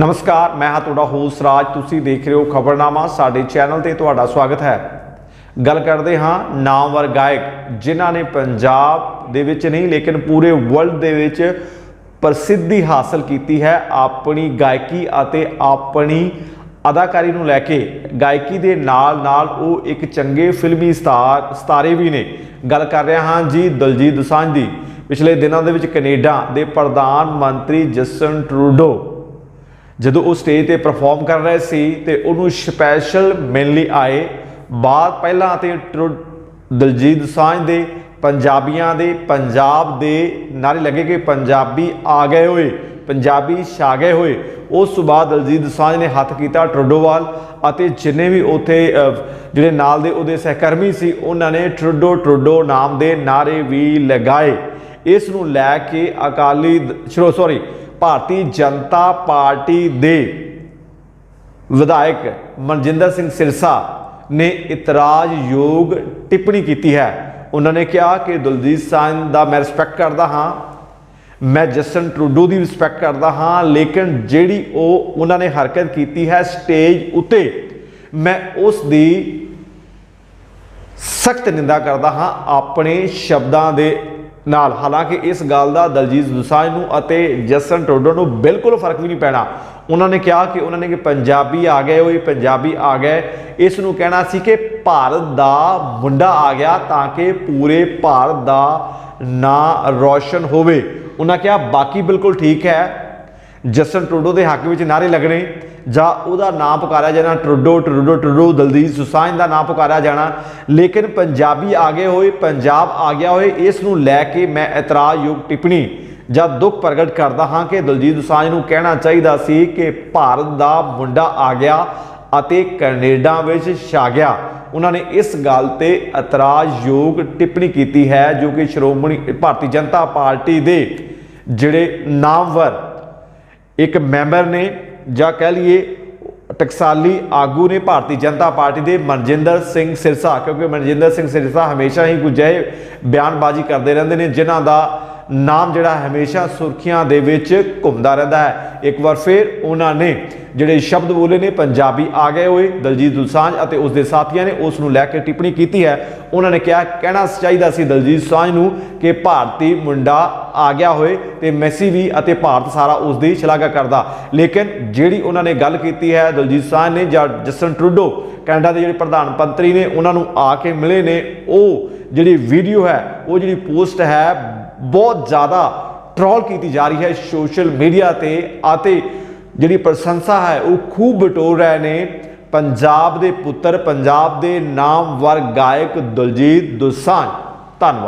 ਨਮਸਕਾਰ, ਮੈਂ ਹਾਂ ਤੁਹਾਡਾ ਹੋਸਟ ਰਾਜ। ਤੁਸੀਂ ਦੇਖ ਰਹੇ ਹੋ ਖਬਰਨਾਮਾ। ਸਾਡੇ ਚੈਨਲ ਤੇ ਤੁਹਾਡਾ ਸਵਾਗਤ ਹੈ। ਗੱਲ ਕਰਦੇ ਹਾਂ ਨਾਮਵਰ ਗਾਇਕ, ਜਿਨ੍ਹਾਂ ਨੇ ਪੰਜਾਬ ਦੇ ਵਿੱਚ ਨਹੀਂ, ਲੇਕਿਨ ਪੂਰੇ ਵਰਲਡ ਦੇ ਵਿੱਚ ਪ੍ਰਸਿੱਧੀ ਹਾਸਲ ਕੀਤੀ ਹੈ ਆਪਣੀ ਗਾਇਕੀ ਅਤੇ ਆਪਣੀ ਅਦਾਕਾਰੀ ਨੂੰ ਲੈ ਕੇ। ਗਾਇਕੀ ਦੇ ਨਾਲ ਨਾਲ ਉਹ ਇੱਕ ਚੰਗੇ ਫਿਲਮੀ ਸਟਾਰ ਸਤਾਰੇ ਵੀ ਨੇ। ਗੱਲ ਕਰ ਰਿਹਾ ਹਾਂ ਜੀ ਦਲਜੀਤ ਦੋਸਾਂਝ ਦੀ। ਪਿਛਲੇ ਦਿਨਾਂ ਦੇ ਵਿੱਚ ਕੈਨੇਡਾ ਦੇ ਪ੍ਰਧਾਨ ਮੰਤਰੀ ਜਸਟਨ ਟਰੂਡੋ ਜਦੋਂ ਉਹ ਸਟੇਜ ਤੇ ਪਰਫਾਰਮ ਕਰ ਰਹੇ ਸੀ ਤੇ ਉਹਨੂੰ ਸਪੈਸ਼ਲ ਮਿਲਣ ਆਏ, ਬਾਅਦ ਪਹਿਲਾਂ ਤੇ ਟਰੂ- ਦਲਜੀਤ ਸਾਂਝ ਦੇ, ਪੰਜਾਬੀਆਂ ਦੇ, ਪੰਜਾਬ ਦੇ ਨਾਰੇ ਲੱਗੇ ਕਿ ਪੰਜਾਬੀ ਆ ਗਏ ਹੋਏ, ਪੰਜਾਬੀ ਛਾ ਗਏ ਹੋਏ। ਉਸ ਤੋਂ ਬਾਅਦ ਦਲਜੀਤ ਸਾਂਝ ਨੇ ਹੱਥ ਕੀਤਾ ਟਰੂਡੋਵਾਲ ਅਤੇ ਜਿੰਨੇ ਵੀ ਉੱਥੇ ਜਿਹੜੇ ਨਾਲ ਦੇ ਉਹਦੇ ਸਹਿਕਰਮੀ ਸੀ, ਉਹਨਾਂ ਨੇ ਟਰੂਡੋ ਟਰੂਡੋ ਨਾਮ ਦੇ ਨਾਰੇ ਵੀ ਲਗਾਏ। ਇਸ ਨੂੰ ਲੈ ਕੇ ਅਕਾਲੀ ਸ਼ਰੋ ਸੌਰੀ ਭਾਰਤੀ ਜਨਤਾ ਪਾਰਟੀ ਦੇ ਵਿਧਾਇਕ ਮਨਜਿੰਦਰ ਸਿੰਘ ਸਿਰਸਾ ਨੇ ਇਤਰਾਜ਼ਯੋਗ ਟਿੱਪਣੀ ਕੀਤੀ ਹੈ। ਉਹਨਾਂ ਨੇ ਕਿਹਾ ਕਿ ਦਲਜੀਤ ਸਾਂਝ ਦਾ ਮੈਂ ਰਿਸਪੈਕਟ ਕਰਦਾ ਹਾਂ। ਮੈਂ ਜਸਟਨ ਟਰੂਡੋ ਦੀ ਰਿਸਪੈਕਟ ਕਰਦਾ ਹਾਂ, ਲੇਕਿਨ ਜਿਹੜੀ ਉਹ ਉਹਨਾਂ ਨੇ ਹਰਕਤ ਕੀਤੀ ਹੈ ਸਟੇਜ ਉੱਤੇ, ਮੈਂ ਉਸ ਦੀ ਸਖਤ ਨਿੰਦਾ ਕਰਦਾ ਹਾਂ। ਆਪਣੇ ਸ਼ਬਦਾਂ ਦੇ ਨਾਲ। ਹਾਲਾਂਕਿ ਇਸ ਗੱਲ ਦਾ ਦਲਜੀਤ ਦੁਸਾਂਝ ਨੂੰ ਅਤੇ ਜਸਨ ਟੋਡੋ ਨੂੰ ਬਿਲਕੁਲ ਫ਼ਰਕ ਵੀ ਨਹੀਂ ਪੈਣਾ। ਉਹਨਾਂ ਨੇ ਕਿਹਾ ਕਿ ਉਹਨਾਂ ਨੇ ਕਿ ਪੰਜਾਬੀ ਆ ਗਏ ਉਹ ਹੋਏ, ਪੰਜਾਬੀ ਆ ਗਏ। ਇਸ ਨੂੰ ਕਹਿਣਾ ਸੀ ਕਿ ਭਾਰਤ ਦਾ ਮੁੰਡਾ ਆ ਗਿਆ ਤਾਂ ਕਿ ਪੂਰੇ ਭਾਰਤ ਦਾ ਨਾਂ ਰੌਸ਼ਨ ਹੋਵੇ। ਉਹਨਾਂ ਕਿਹਾ, ਬਾਕੀ ਬਿਲਕੁਲ ਠੀਕ ਹੈ। ਜਸਟਨ ਟਰੂਡੋ ਦੇ ਹੱਕ ਵਿੱਚ ਨਾਰੇ ਲੱਗਣੇ ਜਾਂ ਉਹਦਾ ਨਾਮ ਪੁਕਾਰਿਆ ਜਾਣਾ, Trudeau Trudeau Trudeau, Diljit Dosanjh ਦਾ ਨਾਮ ਪੁਕਾਰਿਆ ਜਾਣਾ। ਲੇਕਿਨ ਪੰਜਾਬੀ ਆ ਗਏ ਹੋਏ, ਪੰਜਾਬ ਆ ਗਿਆ ਹੋਏ, ਇਸ ਨੂੰ ਲੈ ਕੇ ਮੈਂ ਇਤਰਾਜ਼ਯੋਗ ਟਿੱਪਣੀ ਜਾਂ ਦੁੱਖ ਪ੍ਰਗਟ ਕਰਦਾ ਹਾਂ ਕਿ ਦਲਜੀਤ ਦੋਸਾਂਝ ਨੂੰ ਕਹਿਣਾ ਚਾਹੀਦਾ ਸੀ ਕਿ ਭਾਰਤ ਦਾ ਮੁੰਡਾ ਆ ਗਿਆ ਅਤੇ ਕੈਨੇਡਾ ਵਿੱਚ ਛਾ ਗਿਆ। ਉਹਨਾਂ ਨੇ ਇਸ ਗੱਲ ਤੇ ਇਤਰਾਜ਼ਯੋਗ ਟਿੱਪਣੀ ਕੀਤੀ ਹੈ, ਜੋ ਕਿ ਸ਼੍ਰੋਮਣੀ ਭਾਰਤੀ ਜਨਤਾ ਪਾਰਟੀ ਦੇ ਜਿਹੜੇ ਨਾਮਵਰ ਇੱਕ ਮੈਂਬਰ ਨੇ ਜਾਂ ਕਹਿ ਲਈਏ ਟਕਸਾਲੀ ਆਗੂ ਨੇ ਭਾਰਤੀ ਜਨਤਾ ਪਾਰਟੀ ਦੇ ਮਨਜਿੰਦਰ ਸਿੰਘ ਸਿਰਸਾ, ਕਿਉਂਕਿ ਮਨਜਿੰਦਰ ਸਿੰਘ ਸਿਰਸਾ ਹਮੇਸ਼ਾ ਹੀ ਕੁਝ ਅਜਿਹੇ ਬਿਆਨਬਾਜ਼ੀ ਕਰਦੇ ਰਹਿੰਦੇ ਨੇ, ਜਿਨ੍ਹਾਂ ਦਾ ਨਾਮ ਜਿਹੜਾ ਹਮੇਸ਼ਾ ਸੁਰਖੀਆਂ ਦੇ ਵਿੱਚ ਘੁੰਮਦਾ ਰਹਿੰਦਾ ਹੈ। ਇੱਕ ਵਾਰ ਫਿਰ ਉਹਨਾਂ ਨੇ ਜਿਹੜੇ ਸ਼ਬਦ ਬੋਲੇ ਨੇ, ਪੰਜਾਬੀ ਆ ਗਏ ਹੋਏ, ਦਲਜੀਤ ਦੋਸਾਂਝ ਅਤੇ ਉਸ ਦੇ ਸਾਥੀਆਂ ਨੇ ਉਸ ਨੂੰ ਲੈ ਕੇ ਟਿੱਪਣੀ ਕੀਤੀ ਹੈ। ਉਹਨਾਂ ਨੇ ਕਿਹਾ, ਕਹਿਣਾ ਚਾਹੀਦਾ ਸੀ ਦਲਜੀਤ ਦੋਸਾਂਝ ਨੂੰ ਕਿ ਭਾਰਤੀ ਮੁੰਡਾ ਆ ਗਿਆ ਹੋਏ ਤੇ ਮੈਸੀ ਵੀ ਅਤੇ ਭਾਰਤ ਸਾਰਾ ਉਸ ਦੀ ਸ਼ਲਾਘਾ ਕਰਦਾ। ਲੇਕਿਨ ਜਿਹੜੀ ਉਹਨਾਂ ਨੇ ਗੱਲ ਕੀਤੀ ਹੈ, ਦਲਜੀਤ ਦੋਸਾਂਝ ਨੇ ਜਾਂ ਜਸਟਨ ਟਰੂਡੋ, ਕੈਨੇਡਾ ਦੇ ਜਿਹੜੇ ਪ੍ਰਧਾਨ ਮੰਤਰੀ ਨੇ, ਉਹਨਾਂ ਨੂੰ ਆ ਕੇ ਮਿਲੇ ਨੇ, ਉਹ ਜਿਹੜੀ ਵੀਡੀਓ ਹੈ, ਉਹ ਜਿਹੜੀ ਪੋਸਟ ਹੈ ਬਹੁਤ ਜ਼ਿਆਦਾ ਟਰੋਲ ਕੀਤੀ ਜਾ ਰਹੀ ਹੈ ਸੋਸ਼ਲ ਮੀਡੀਆ ਤੇ, ਅਤੇ ਜਿਹੜੀ ਪ੍ਰਸ਼ੰਸਾ ਹੈ ਉਹ ਖੂਬ ਬਟੋਰ ਰਹੇ ਨੇ। ਪੰਜਾਬ ਦੇ ਪੁੱਤਰ, ਪੰਜਾਬ ਦੇ ਨਾਮਵਰ ਗਾਇਕ ਦਲਜੀਤ ਦੋਸਾਂਝ। ਧੰਨਵਾਦ।